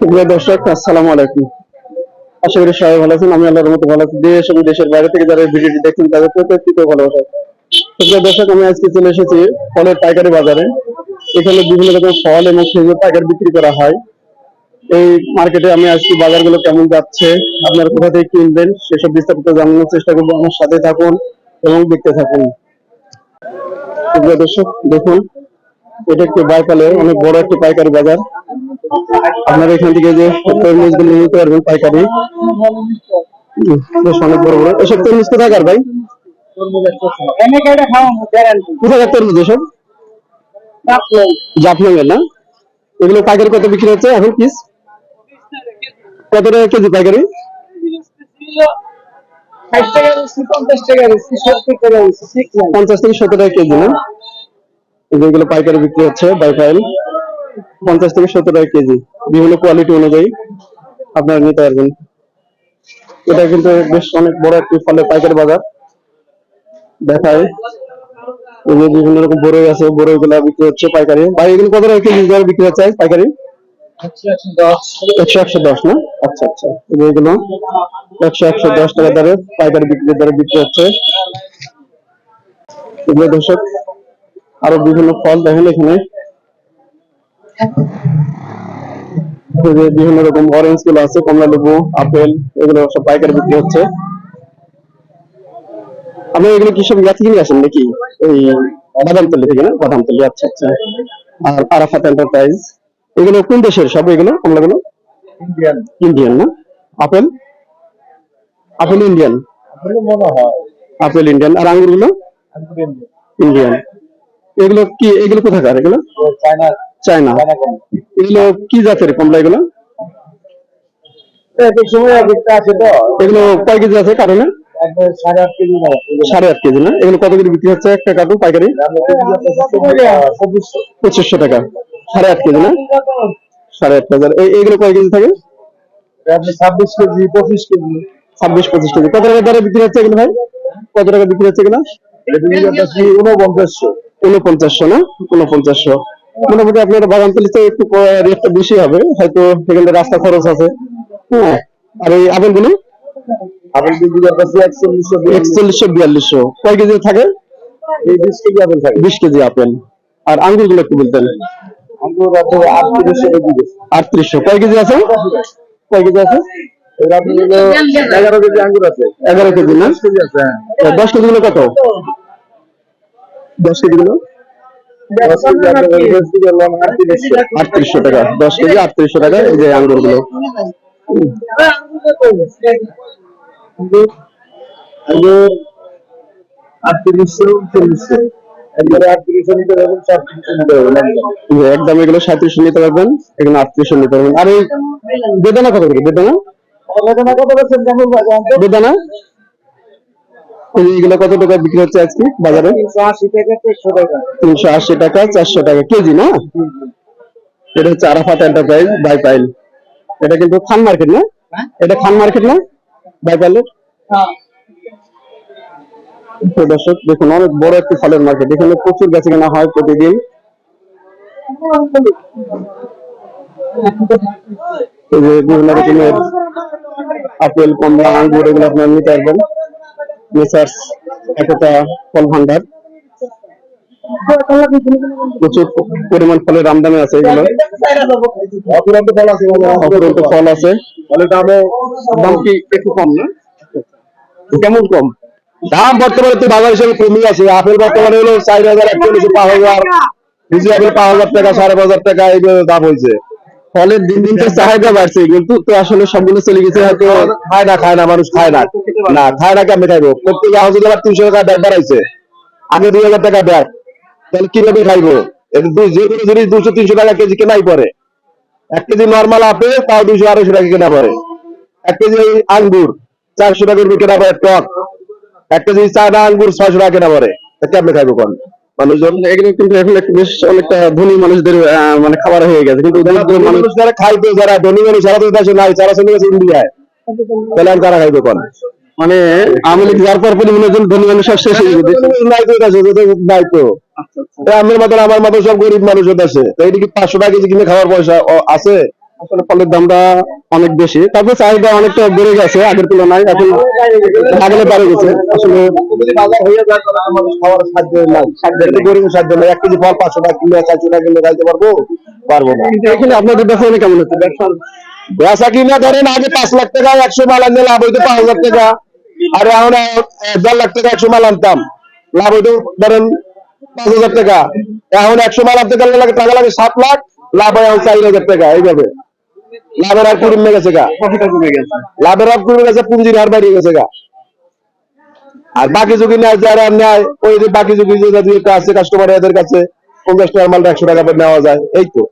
প্রিয় দর্শক, আসসালামু আলাইকুম। আশা করি সবাই ভালো আছেন, আমি আল্লাহর মতো ভালো আছি। দেশ এবং দেশের বাইরে থেকে যারা ভিডিওটি দেখছেন, তাদের প্রত্যেকটিতে ভালোবাসা। প্রিয় দর্শক, আমি আজকে চলে এসেছি ফলের পাইকারি বাজারে। এখানে বিভিন্ন রকম ফল এবং খেজুর পাইকারি বিক্রি করা হয়। এই মার্কেটে আমি আজকে বাজারগুলো কেমন যাচ্ছে, আপনারা কোথা থেকে কিনবেন, সেসব বিস্তারিত জানানোর চেষ্টা করব। আমার সাথে থাকুন এবং দেখতে থাকুন। প্রিয় দর্শক, দেখুন, এটা একটি বাইপালের অনেক বড় একটি পাইকারি বাজার। আপনারা এখান থেকে যে তরমুজগুলো নিতে পারবেন, পাইকারি। বেশ অনেক বড় বড়। এসব তরমুজ কোথাকার ভাই? কোথাকার তরমুজ এসব? জাফলং এর না? এগুলো পাইকারি কত বিক্রি হচ্ছে এখন পিস কত টাকা কেজি পাইকারি? পঞ্চাশ থেকে সত্তর টাকা কেজি না? এগুলো পাইকারি বিক্রি হচ্ছে বাইফাইল পঞ্চাশ থেকে সত্তর টাকা কেজি। বিভিন্ন কোয়ালিটি অনুযায়ী আপনারা নিতে পারবেন। এটা কিন্তু বেশ অনেক বড় একটি ফলের পাইকারি বাজার। দেখায়। এই বিভিন্ন রকম বড়ই আছে বড়ই গুলা বিক্রি হচ্ছে পাইকারি। ভাই, এগুলো কত টাকা কেজি বিক্রি হচ্ছে পাইকারি? একশো একশো দশ, না? আচ্ছা আচ্ছা। এগুলো, একশো একশো দশ টাকা দরে পাইকারি বিক্রি দরে বিক্রি হচ্ছে। এগুলো দর্শক, আরও বিভিন্ন ফল দেখেন এখানে। বিভিন্ন রকম অরেঞ্জগুলো আছে কমলা লেবু আপেল এগুলো সব পাইকারি বিক্রি হচ্ছে। আপনি এগুলো কি সব ইয়াত কিনে আসেন নাকি? এই বাদামতলি থেকে না? বাদামতলি আচ্ছা আচ্ছা। আর আরাফাত এন্টারপ্রাইজ এগুলো কোন দেশের সব এগুলো কমলাগুলো? ইন্ডিয়ান। না? Apple? Apple Indian? Apple Indian. আর আঙ্গুরগুলো? ইন্ডিয়ান। এগুলো কি এগুলো কোথাকার এগুলো? চায়না এগুলো কি জাতের কমলা এগুলো? এগুলো কয় কেজি আছে কারণে সাড়ে আট কেজি না? এগুলো কত করে বিক্রি হচ্ছে একটা কার্টুন পাইকারি? পঁচিশশো টাকা। সাড়ে আট কেজি না? সাড়ে আট হাজার। কয় কেজি থাকে? ছাব্বিশ কেজি পঁচিশ কেজি। ছাব্বিশ পঁচিশ কেজি। কত টাকা বিক্রি হচ্ছে এগুলো ভাই? কত টাকা বিক্রি হচ্ছে এগুলো? উনপঞ্চাশশো না? উনপঞ্চাশশো মোটামুটি আপনার বাগান তুলিতে একটু রেটটা বেশি হবে। হয়তো সেখানে রাস্তা খরচ আছে। হ্যাঁ। আর এই আপেলগুলো একচল্লিশশো বিয়াল্লিশশো। কয় কেজি থাকে? এই বিশ কেজি আপেল থাকে। বিশ কেজি আপেল। আর আঙ্গুরগুলো একটু বলতেন। আঙ্গুর আটত্রিশশো কয় কেজি আছে? কয় কেজি আছে? এগারো কেজি আঙ্গুর আছে। এগারো কেজি না? দশ কেজি আছে হ্যাঁ। দশ কেজি গুলো কত? দশ কেজি গুলো। আটত্রিশশো টাকা দশ কেজি টাকা এই যে আঙ্গুরগুলো একদম এগুলো সাঁত্রিশশো নিতে পারবেন এগুলো আটত্রিশশো নিতে পারবেন। আর এই বেদানা কত করে বেদানা? বেদানা? এই যে এগুলো কত টাকা বিক্রি হচ্ছে আজকে বাজারে? তিনশো আশি টাকা চারশো টাকা। কেজি না? এটা হচ্ছে আরাফাত এন্টারপ্রাইজ বাইপাইল এটা কিন্তু খান মার্কেট না? এটা খান মার্কেট না? বাইপাইলের তো দর্শক দেখুন অনেক বড় একটি ফলের মার্কেট এখানে প্রচুর বেচে কেনা হয় প্রতিদিন। বিভিন্ন রকমের আপেল কমলা আঙ্গুর এগুলো আপনারা নিতে পারবেন। মেসার্স একতা ফল ভান্ডার প্রচুর পরিমাণ ফলের আমদানি আছে এগুলো। অপুরন্ত ফল আছে অপরন্ত ফল আছে। দামও দাম কি একটু কম না? কেমন কম? দাম বর্তমানে তো বাজার হিসেবে কমই আছে। আপেল বর্তমানে হলো চার হাজার একচল্লিশে পাঁচ হাজার। বিজি আপেল পাঁচ হাজার টাকা সাড়ে পাঁচ হাজার টাকা এই দাম হয়েছে। ফলের দিন দিন তো চাহিদা বাড়ছে কিন্তু তো আসলে সবগুলো চলে গেছে হয়তো খায় না খায় না মানুষ খায় না। না খায় না কেমন খাইবো? প্রত্যেকে হাউস আবার তিনশো টাকা ব্যাগ বাড়াইছে আগে দুই হাজার টাকা ব্যাগ তাহলে কীভাবে খাইবো? যে কোনো জিনিস দুশো তিনশো টাকা কেজি কেনাই পরে এক কেজি নর্মাল আপেল তাও দুশো আড়াইশো টাকা কেনা পরে এক কেজি আঙ্গুর চারশো টাকা কেনা পরে টক। এক কেজি চায়না আঙ্গুর ছয়শো টাকা কেনা পরে তা কেমনে খাইবো কোন? মানুষজন এগুলো কিন্তু এখন একটু বেশ অনেকটা ধনী মানুষদের মানে খাবার হয়ে গেছে। কিন্তু মানুষ মানুষ যারা খাইতো যারা ধনী মানুষ সারা দেশে নাই তারা চলে গেছে ইন্ডিয়ায় তাহলে আর কারা খাইতো কোন মানে যাওয়ার পর ধনী মানুষ সব শেষ হয়ে গেছে। নাই তো দেশে, দেশে নাই তো। আচ্ছা, তা আমার মতন আমার মতো সব গরিব মানুষের দেশে। তো এটা কি পাঁচশো টাকা কেজি কিনে খাওয়ার পয়সা আছে? আসলে ফলের দামটা অনেক বেশি। তারপর চাহিদা অনেকটা বেড়ে গেছে আগের তুলনায়। এখন আগলে বেড়ে গেছে। আসলে গরিব সাধ্য নাই। এক কেজি ফল পাঁচশো টাকা কিলো চারশো টাকা কিলো খাইতে পারব? পারব না। এখানে আপনাদের ব্যবসা মানে কেমন হচ্ছে? ব্যবসা কিনা ধরেন আগে পাঁচ লাখ টাকা একশো মাল আনলে লাভ হইতো পাঁচ হাজার টাকা। আর এখন দেড় লাখ টাকা একশো মাল আনতাম। লাভ হইতো ধরেন পাঁচ হাজার টাকা। এখন একশো মাল আনতে গেলে লাগে টাকা লাগে সাত লাখ লাভ হয় চার হাজার টাকা। এইভাবে। লাভের আর কমে গেছে গা। লাভের আর কমে গেছে পুঁজির বাড়িয়ে গেছে গা। আর বাকি যুগি নেয় যারা নেয় ওই যে বাকি যুগি যে দুই আছে কাস্টমার এদের কাছে পঞ্চাশ টাকার মালটা একশো টাকা নেওয়া যায় এই তো।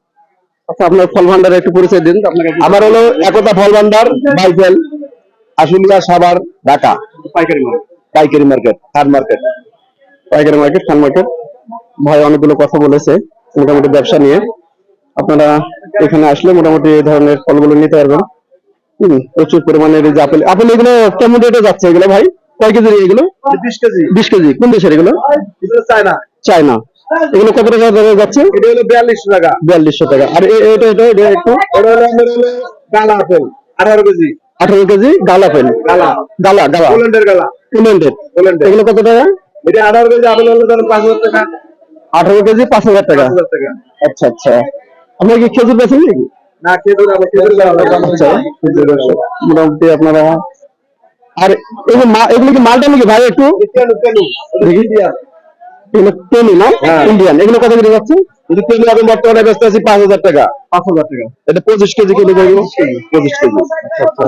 আচ্ছা আপনার ফল ভান্ডারে একটু পরিচয় দিন আমার হলো একতা ফল ভান্ডার বাইফেল আশুলিয়া সাভার ঢাকা। পাইকারি মাল। পাইকারি মার্কেট থার্ড মার্কেট। পাইকারি মার্কেট ফান মার্কেট। ভাই অনেকগুলো কথা বলেছে মোটামুটি ব্যবসা নিয়ে। আপনারা এখানে আসলে মোটামুটি এই ধরনের ফলগুলো নিতে পারবেন। হুম, প্রচুর পরিমাণে এই যে আপেল আপেল এগুলো কেমন রেটে যাচ্ছে এগুলো ভাই? কয় কেজি এগুলো? বিশ কেজি। বিশ কেজি। কোন দেশের এগুলো? চায়না। চায়না। এগুলো কত টাকা দরে যাচ্ছে? এটা হলো বিয়াল্লিশশো টাকা। বিয়াল্লিশশো টাকা। আর এটা এটা এটা একটু? এটা হলো আমার হলো গালা আপেল আঠারো কেজি। আঠারো কেজি গালা আপেল? গালা। গালা গালা। পোল্যান্ডের গালা। ইংল্যান্ডের পোল্যান্ডের এগুলো কত টাকা? এটা আঠারো কেজি আপেল হলো ধরেন পাঁচ হাজার টাকা। আঠারো কেজি পাঁচ হাজার টাকা। আচ্ছা আচ্ছা। আপনার কি খেজুর বেছেন নাকি? না খেজুর আবার খেজুর আচ্ছা মোটামুটি আপনারা আর এগুলো মা- এগুলো কি মালটা নাকি ভাই একটু? কেন কেন এগুলো তেলি না? হ্যাঁ। ইন্ডিয়ান। এগুলো কত করে যাচ্ছে? যদি কেন আমি বর্তমানে ব্যস্ত আছি পাঁচ হাজার টাকা। পাঁচ হাজার টাকা। এটা পঁচিশ কেজি করব পঁচিশ কেজি। আচ্ছা।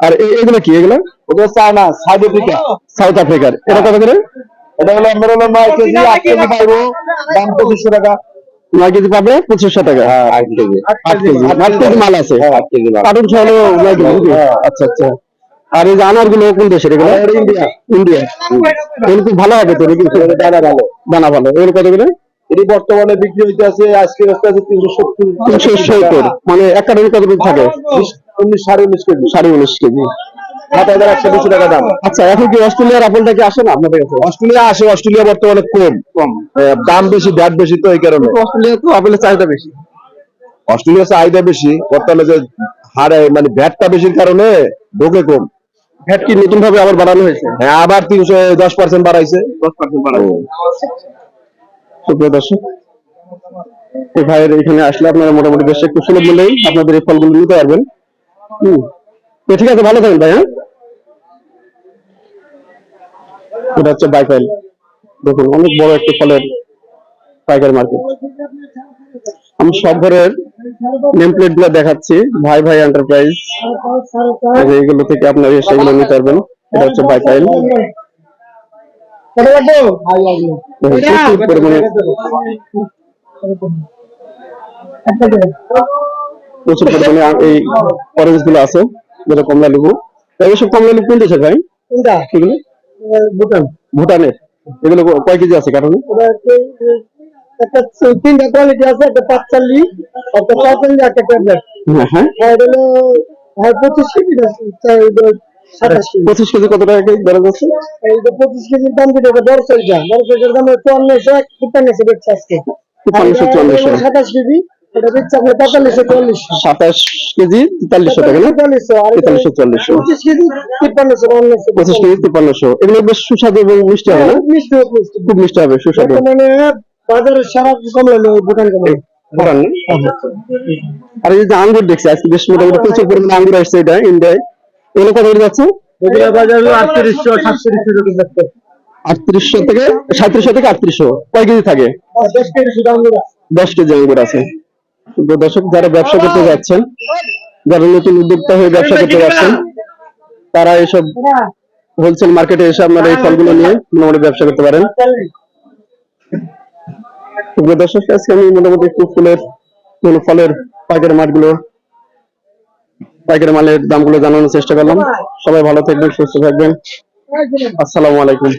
আর এগুলো কি? এগুলো? ওটা চায়না সাউথ আফ্রিকা। সাউথ আফ্রিকার। এটা কত করে? এটা হলো আমার হলো নয় কেজি আট কেজি পাইবো। দাম পঁচিশশো টাকা। নয় কেজি পাবে পঁচিশশো টাকা। হ্যাঁ আট কেজি। আট কেজি মাল। আছে? হ্যাঁ। কার্টুন সহ নয় কেজি হ্যাঁ। আচ্ছা আচ্ছা। আর এই যে আনারগুলো কোন দেশের এগুলো? ইন্ডিয়া। ইন্ডিয়া। খুব ভালো হবে তো? দানা ভালো। দানা ভালো। কত করে? এটি বর্তমানে বিক্রি হইতে আছে আজকে ব্যস্ত আছে তিনশো সত্তর। তিনশো সত্তর। মানে এক কার্টুন কত থাকে? উনিশ সাড়ে উনিশ কেজি। সাড়ে উনিশ কেজি। সাত হাজার একশো দুশো টাকা দাম। আচ্ছা এখন কি অস্ট্রেলিয়ার আপেলটা কি আসে না আপনাদের কাছে? অস্ট্রেলিয়া আসে অস্ট্রেলিয়া বর্তমানে কম। কম। দাম বেশি বেশি তো এই কারণে। অস্ট্রেলিয়া তো আপেলের চাহিদা বেশি। অস্ট্রেলিয়া চাহিদা বেশি বর্তমানে যে হারে মানে ভ্যাটটা বেশির কারণে ঢোকে কম। ভ্যাট কি নতুন ভাবে আবার বাড়ানো হয়েছে? হ্যাঁ আবার তিনশো দশ পার্সেন্ট বাড়াইছে। দশ পার্সেন্ট বাড়ানো সুপ্রিয় দর্শক ভাইয়ের এখানে আসলে আপনারা মোটামুটি বেশ একটু সুলভ মূল্যেই আপনাদের এই ফলগুলো নিতে পারবেন। হুম। ঠিক আছে ভালো থাকেন ভাই হ্যাঁ? এটা হচ্ছে বাইফাইল দেখুন অনেক বড় একটি ফলের পাইকারি মার্কেট আমি সব ঘরের নেম প্লেটগুলো দেখাচ্ছি। ভাই ভাই এন্টারপ্রাইজ এইগুলো থেকে আপনারা এসে এগুলো নিতে পারবেন। এটা হচ্ছে বাইফাইল প্রচুর পরিমাণে এই অরেঞ্জগুলো আছে যেটা কমলা লেবু এইসব কমলা লেবু কোন দেশের ভাই এগুলো? ভুটান ভুটানের। এগুলো কয় কেজি আছে কারণে একটা তিনটা কোয়ালিটি আছে একটা পাঁচচাল্লিশ একটা পঁয়তাল্লিশ একটা ট্যাবলেট। হ্যাঁ হ্যাঁ। হলো পঁচিশ কেজি পঁচিশ কেজি কত টাকা কেজি ধরা যাচ্ছে এই যে পঁচিশ কেজির দাম এটা বড় সাইজটা। বড় সাইজের দাম চুয়ান্নশো তিপ্পান্নশো বেচছে আজকে। তিপ্পান্নশো সাতাশ কেজি। এটা বেচছে আপনার পঁয়তাল্লিশশো চুয়াল্লিশশো সাতাশ কেজি তেতাল্লিশশো টাকা না? তেতাল্লিশশো আর চল্লিশশো। পঁচিশ কেজি তিপ্পান্নশো পঁচিশ কেজি তিপ্পান্নশো। এগুলো বেশ সুস্বাদু এবং মিষ্টি হবে না? মিষ্টি খুব মিষ্টি হবে সুস্বাদু। সারা ভুটান কমলা। আর এই যে আঙ্গুর দেখছি আজকে বেশ মোটামুটি প্রচুর পরিমাণে আঙ্গুর আসছে এটা ইন্ডিয়ায়। এগুলো কত করে যাচ্ছে? এগুলো বাজারে আটত্রিশশো সাতত্রিশশো যাচ্ছে। আটত্রিশশো থেকে সাঁত্রিশশো থেকে আটত্রিশশো। কয় কেজি থাকে? দশ কেজি আঙ্গুর আছে। দর্শক যারা ব্যবসা করতে যাচ্ছেন যারা নতুন উদ্যোক্তা হয়ে ব্যবসা করতে যাচ্ছেন তারা এইসব হোলসেল মার্কেটে এসে আপনারা এই ফলগুলো নিয়ে মোটামুটি ব্যবসা করতে পারেন। দর্শক আজকে আমি মোটামুটি একটু ফুলের ফলের পাইকারি মাঠগুলো পাইকারি মালের দামগুলো জানানোর চেষ্টা করলাম। সবাই ভালো থাকবেন সুস্থ থাকবেন। আসসালামু আলাইকুম।